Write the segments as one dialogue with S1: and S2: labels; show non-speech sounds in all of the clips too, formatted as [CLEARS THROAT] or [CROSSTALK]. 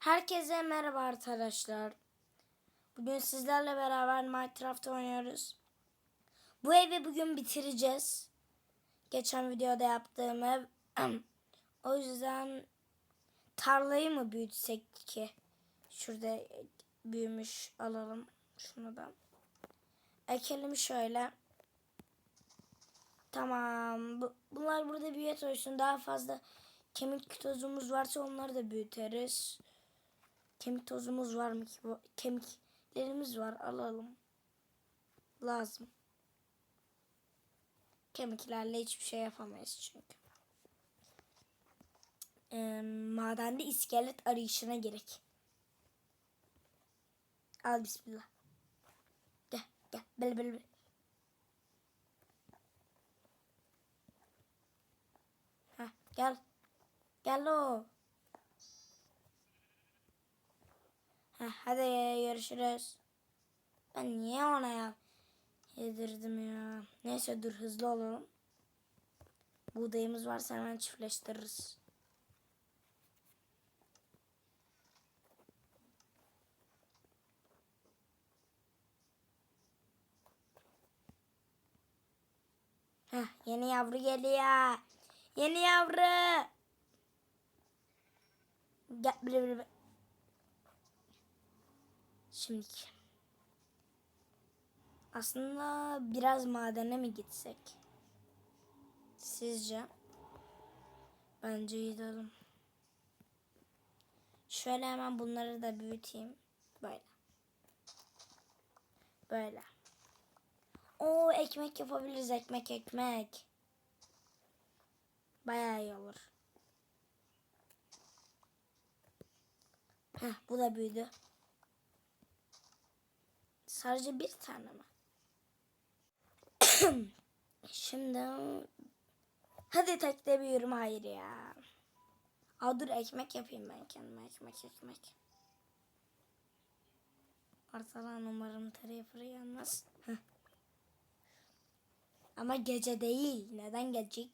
S1: Herkese merhaba arkadaşlar. Bugün sizlerle beraber Minecraft oynuyoruz. Bu evi bugün bitireceğiz. Geçen videoda yaptığım ev. [CLEARS THROAT] o yüzden tarlayı mı büyütsek ki? Şurada büyümüş alalım şunu da. Ekelim şöyle. Tamam. Bu, bunlar burada büyüt olsun. Daha fazla kemik tozumuz varsa onları da büyüteriz. Kemik tozumuz var mı ki? Kemiklerimiz var. Alalım. Lazım. Kemiklerle hiçbir şey yapamayız çünkü. Ee, madende iskelet arayışına gerek. Al bismillah. Gel gel. Bel bel bel. Heh, gel. Gel o. Hadi görüşürüz. Ben niye ona ya yedirdim ya. Neyse dur hızlı olalım. Buğdayımız varsa hemen çiftleştiririz. Heh, yeni yavru geliyor. Yeni yavru. Gel bile bile. Şimdi aslında biraz madene mi gitsek? Sizce? Bence gidelim. Şöyle hemen bunları da büyüteyim. Böyle. Böyle. Oo ekmek yapabiliriz ekmek ekmek. Bayağı iyi olur. Heh, bu da büyüdü. Sadece bir tane mi? [COUGHS] Şimdi hadi tekte büyürüm hayır ya. Aa, dur ekmek yapayım ben kendime ekmek ekmek. Artadan umarım tarafı yanmaz. Ama gece değil. Neden gecik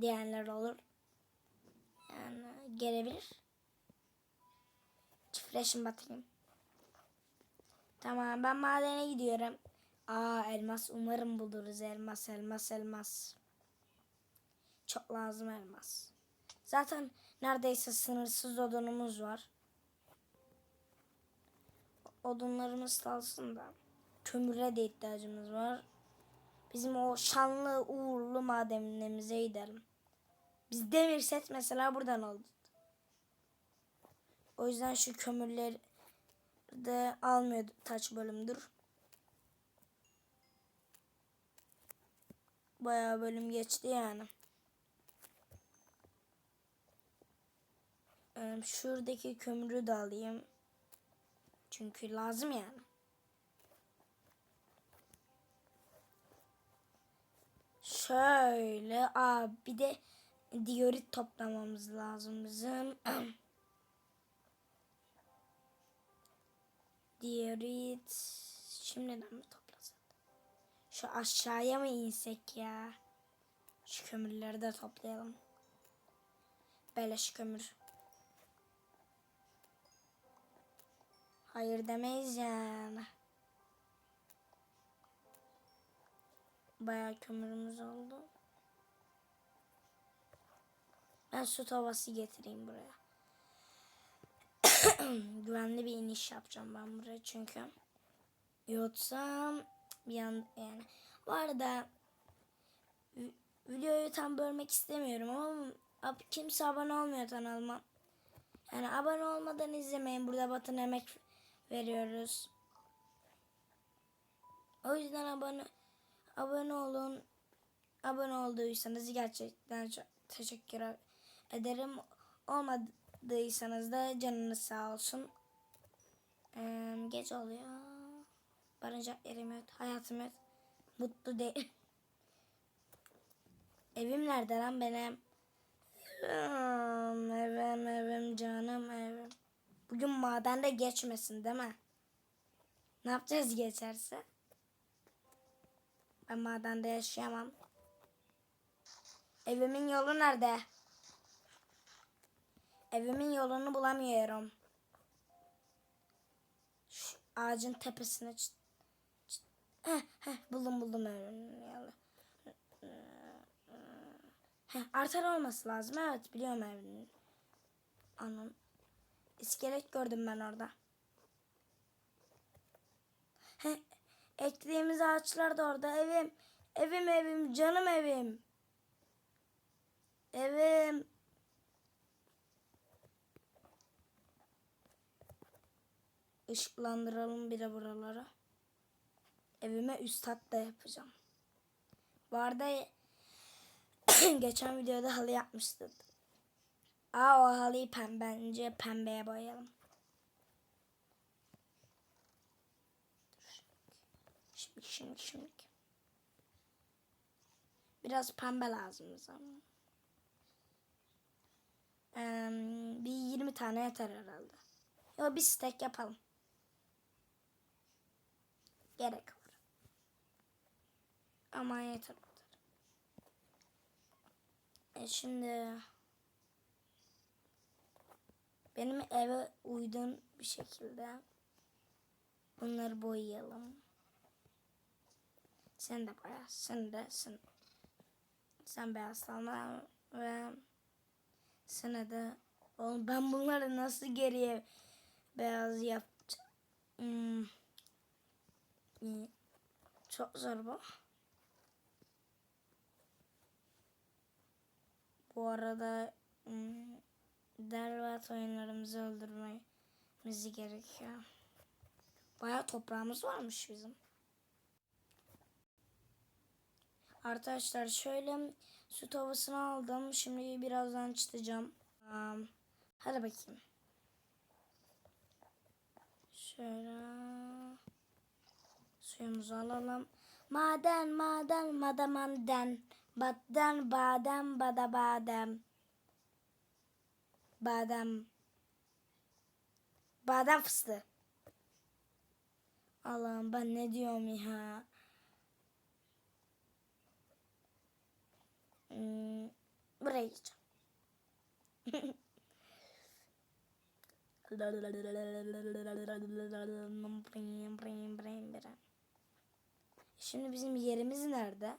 S1: diyenler olur. Yani gelebilir. Çiftleşim batayım. Tamam ben madene gidiyorum. Aa elmas umarım buluruz elmas elmas elmas. Çok lazım elmas. Zaten neredeyse sınırsız odunumuz var. Odunlarımız kalsın da. Kömüre de ihtiyacımız var. Bizim o şanlı uğurlu madenimize gidelim. Biz demir set mesela buradan aldık. O yüzden şu kömürleri de almıyor taç bölümdür. Bayağı bölüm geçti yani. Ee, şuradaki kömürü de alayım. Çünkü lazım yani. Şöyle. Aa, bir de diorit toplamamız lazım bizim. [CLEARS THROAT] diorit. Şimdiden mi toplasak? Şu aşağıya mı insek ya? Şu kömürleri de toplayalım. Beleş kömür. Hayır demeyiz yani. Bayağı kömürümüz oldu. Ben su tavası getireyim buraya. [CLEARS THROAT] Güvenli bir iniş yapacağım ben buraya çünkü. Yoksa bir an yani. Bu arada videoyu tam bölmek istemiyorum ama kimse abone olmuyor kanalıma. Yani abone olmadan izlemeyin. Burada batın emek veriyoruz. O yüzden abone abone olun. Abone olduysanız gerçekten çok teşekkür ederim. Olmadıysanız da canınız sağ olsun. Ee, gece oluyor. Barınacak yerim yok. Hayatım yok. Mutlu değil. [LAUGHS] Evim nerede lan benim? Evim evim canım evim. Bugün madende geçmesin değil mi? Ne yapacağız geçerse? Ben madende yaşayamam. Evimin yolu nerede? Evimin yolunu bulamıyorum. ağacın tepesine çıt, çıt. Heh, heh, buldum buldum. Heh, artar olması lazım. Evet biliyorum evini. Anam. İskelet gördüm ben orada. Heh, ektiğimiz ağaçlar da orada. Evim. Evim evim. Canım evim. Evim. Işıklandıralım bir de buraları. Evime üst da yapacağım. Bu arada [COUGHS] geçen videoda halı yapmıştık. Aa o halıyı pembe, bence pembeye boyayalım. Şimdi şimdi şimdi. Biraz pembe lazım bize. Ee, bir 20 tane yeter herhalde. Yo bir stek yapalım. Gerek var. Ama yeter. kadar. E şimdi benim eve uygun bir şekilde bunları boyayalım. Sen de beyaz, sen de sen sen beyaz tamam ve sana da oğlum ben bunları nasıl geriye beyaz yapacağım? Hmm. İyi. Çok zor bu. Bu arada hmm, Dervat oyunlarımızı öldürmemiz gerekiyor. Baya toprağımız varmış bizim. Arkadaşlar şöyle su tavasını aldım. Şimdi birazdan çıtacağım. Um, hadi bakayım. Şöyle suyumuzu alalım. Maden maden madamaden badden badem bada badem badem badem fıstığı. Allah'ım ben ne diyorum ya. Hmm, buraya gideceğim. [LAUGHS] [LAUGHS] Şimdi bizim yerimiz nerede?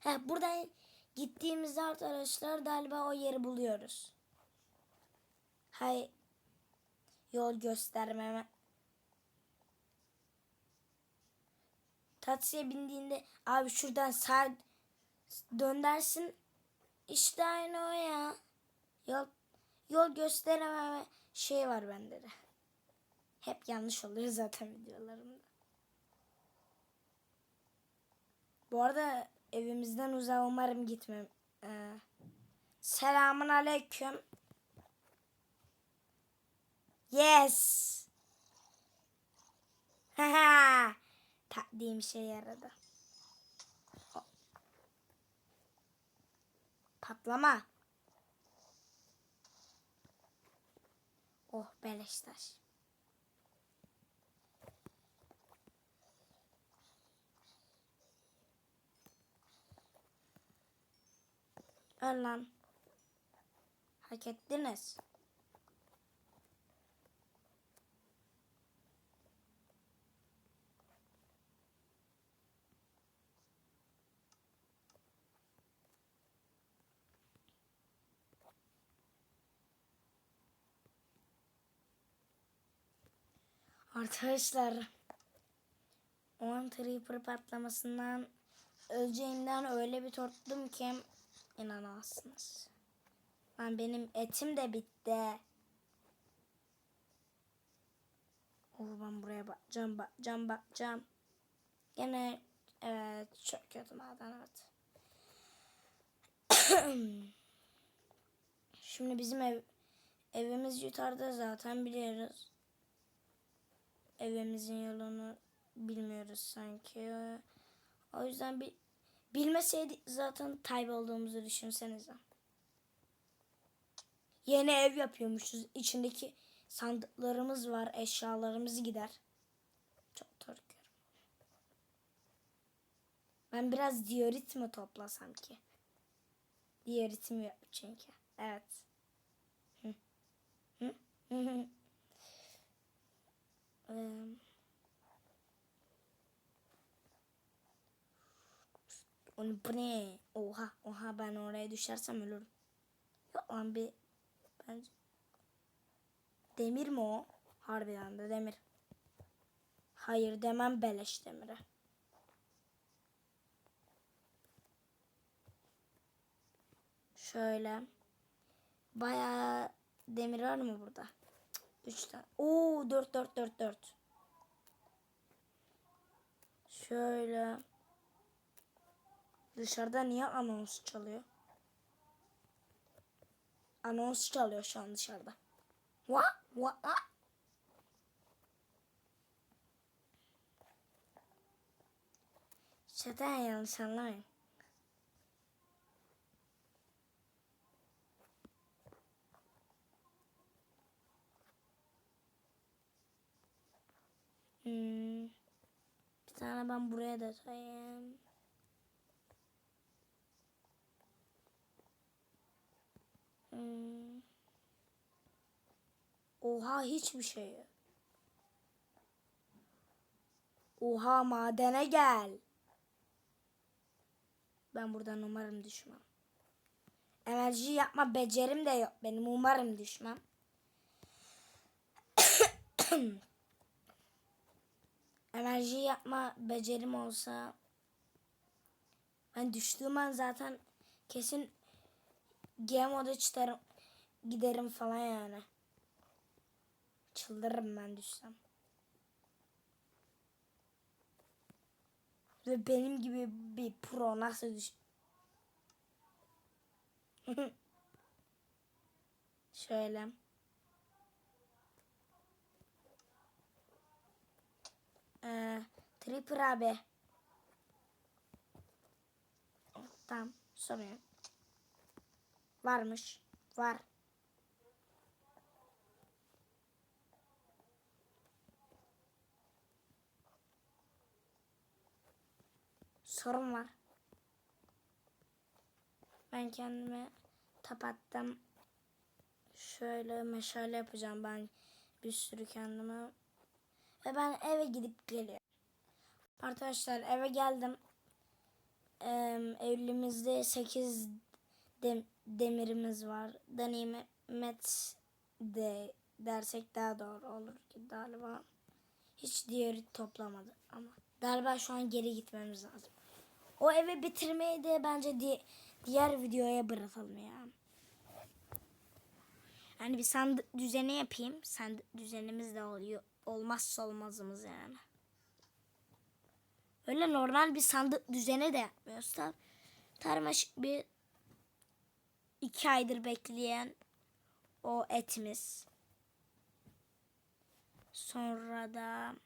S1: He, buradan gittiğimizde arkadaşlar galiba o yeri buluyoruz. Hay yol göstermeme. Taksiye bindiğinde abi şuradan sağ dön dersin. İşte aynı o ya. Yol yol gösterememe şey var bende de. Hep yanlış oluyor zaten videolarımda. Bu arada evimizden uzağa umarım gitmem. Ee, selamun aleyküm. Yes. [LAUGHS] Haha. Taktiğim işe yaradı. Patlama. Oh beleş taş. Öl lan. Hak ettiniz. Arkadaşlar o an Creeper patlamasından öleceğimden öyle bir korktum ki inanamazsınız. Lan benim etim de bitti. Oh ben buraya bakacağım bakacağım bakacağım. Gene evet çok kötü maden evet. [COUGHS] Şimdi bizim ev evimiz yukarıda zaten biliyoruz evimizin yolunu bilmiyoruz sanki. O yüzden bir bilmeseydik zaten kaybolduğumuzu düşünsenize. Yeni ev yapıyormuşuz. İçindeki sandıklarımız var. Eşyalarımız gider. Çok korkuyorum. Ben biraz diorit mi toplasam ki? Dioritim yok çünkü. Evet. Hı. Hı? Hı hı. Onu bu ne? Oha oha ben oraya düşersem ölürüm. Yok lan bir bence demir mi o? Harbiden de demir. Hayır demem beleş demire. Şöyle. Bayağı demir var mı burada? Üç tane. Oo dört dört dört dört. Şöyle. Dışarıda niye anons çalıyor? Anons çalıyor şu an dışarıda. What? What? What? Zaten yanlış anlamayın. Hmm. Bir tane ben buraya da sayayım. Hmm. Oha hiçbir şey. Oha madene gel. Ben buradan umarım düşmem. Enerji yapma becerim de yok benim umarım düşmem. [COUGHS] Enerji yapma becerim olsa ben düştüğüm an zaten kesin game moda çıkarım giderim falan yani. Çıldırırım ben düşsem. Ve benim gibi bir pro nasıl düş... [LAUGHS] Şöyle. Ee, Tripper abi. Tamam sorun yok. Varmış. Var. Sorun var. Ben kendime tapattım. Şöyle meşale yapacağım ben bir sürü kendime. Ve ben eve gidip geliyorum. Arkadaşlar eve geldim. Ee, evimizde 8 dem- demirimiz var. Danimet de dersek daha doğru olur ki galiba. Hiç diğeri toplamadı ama. Galiba şu an geri gitmemiz lazım. O evi bitirmeyi de bence di- diğer videoya bırakalım ya. Yani bir sandık düzeni yapayım. Sandık düzenimiz de oluyor. Olmazsa olmazımız yani. Öyle normal bir sandık düzeni de yapmıyoruz. Tabi tarmaşık bir iki aydır bekleyen o etimiz. Sonra da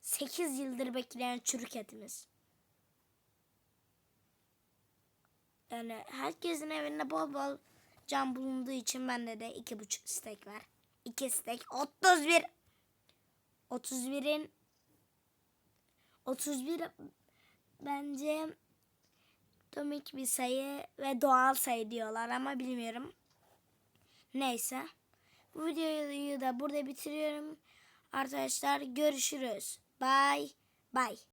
S1: 8 yıldır bekleyen çürük etimiz. Yani herkesin evinde bol bol cam bulunduğu için bende de iki buçuk stek var. İki stek 31. 31'in 31 bence komik bir sayı ve doğal sayı diyorlar ama bilmiyorum. Neyse. Bu videoyu da burada bitiriyorum. Arkadaşlar görüşürüz. Bye. Bye.